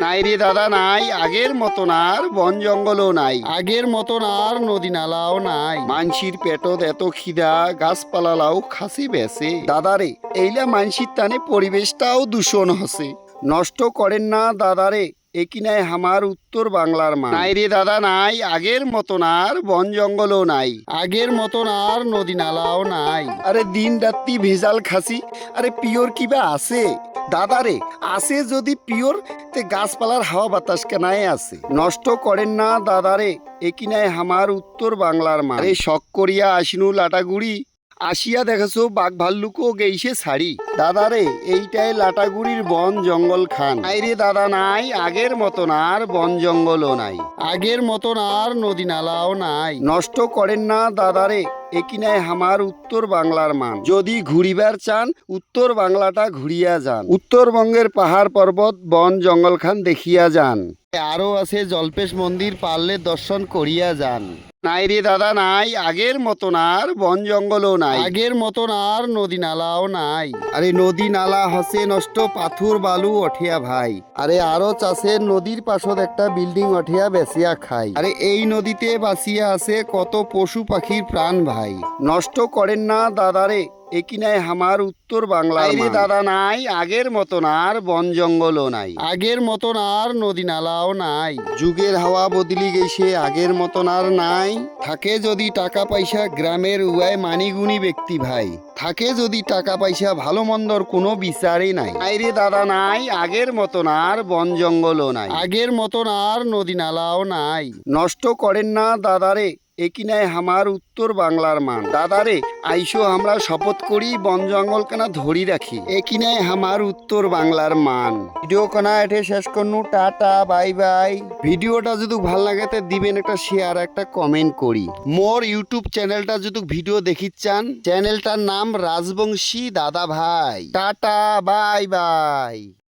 নাই রে দাদা, নাই। আগের মতন আর বন জঙ্গলও নাই। আগের মতন আর নদী নালাও নাই। মানসির পেটত এত খিদা গাছপালালাও খাসি বেসে দাদারে এইলা মানসির টানে পরিবেশটাও দূষণ হসে। নষ্ট করেন না দাদারে একিনায় হামার উত্তর বাংলার মা নাই রে দাদা, নাই। আগের মতন আর বন জঙ্গলও নাই। আগের মতন আর নদী নালাও নাই। আরে দিন রাত্রি ভেজাল খাসি। আরে পিওর কিবা আছে? দাদারে, আছে যদি পিওর, তে গাছপালার হাওয়া বাতাস কেনায় আছে। নষ্ট করেন না দাদারে একিনায় হামার উত্তর বাংলার মা আরে শখ করিয়া আসিনু লাটাগুড়ি, আসিয়া দেখেছ বাঘ ভাল্লুকও গেইছে ছাড়ি দাদারে, এইটাই লাটাগুড়ির বন জঙ্গল খান। নাই রে দাদা নাই, আগের মতন আর বন জঙ্গলও নাই। আগের মতন আর নদী নালাও নাই। নষ্ট করেন না দাদারে একিনায় আমার উত্তর বাংলার মান। যদি ঘুরিবার চান, উত্তর বাংলাটা ঘুরিয়া যান। উত্তরবঙ্গের পাহাড় পর্বত, বন জঙ্গল খান দেখিয়া যান। আরও আছে জল্পেশ মন্দির, পারলে দর্শন করিয়া যান। নাই রে দাদা নাই। আগের মতন আর বন জঙ্গলও নাই। আগের মতন আর নদী নালাও নাই। আরে নদী নালা হসে নষ্ট পাথুর বালু অঠিয়া ভাই। আরে আরও চাষের নদীর পাশত একটা বিল্ডিং অঠিয়া বেসিয়া খাই। আরে এই নদীতে বাসিয়া আছে কত পশু পাখির প্রাণ ভাই। নষ্ট করেন না দাদারে একিনায় হামার উত্তর বাংলার রে দাদা নাই। আগের মতন আর বন জঙ্গলও নাই। আগের মতন আর নদী নালাও নাই। যুগের হাওয়া বদলি গেছে আগের মতন আর নাই। থাকে যদি টাকা পয়সা গ্রামের উয়ায় মানিগুনি ব্যক্তি ভাই। থাকে যদি টাকা পয়সা ভালো মন্দর কোনো বিচারই নাই। নাই রে দাদা নাই। আগের মতন আর বন জঙ্গলও নাই। আগের মতন আর নদী নালাও নাই। নষ্ট করেন না দাদারে একিনায় হামার উত্তর বাংলার মান। দাদারে, আইসো, আমরা শপথ করি বন জঙ্গল কেনা ধরি রাখি। একিনায় হামার উত্তর বাংলার মান। ভিডিও কোনা এঠে শেষ করনু, টাটা, বাই বাই। ভিডিওটা যদি ভালো লাগে তে দিবেন একটা শেয়ার একটা কমেন্ট করি। মোর ইউটিউব চ্যানেলটা যদি ভিডিও দেখি চান চ্যানেলটার নাম রাজবংশী দাদা ভাই। Tata, bye bye.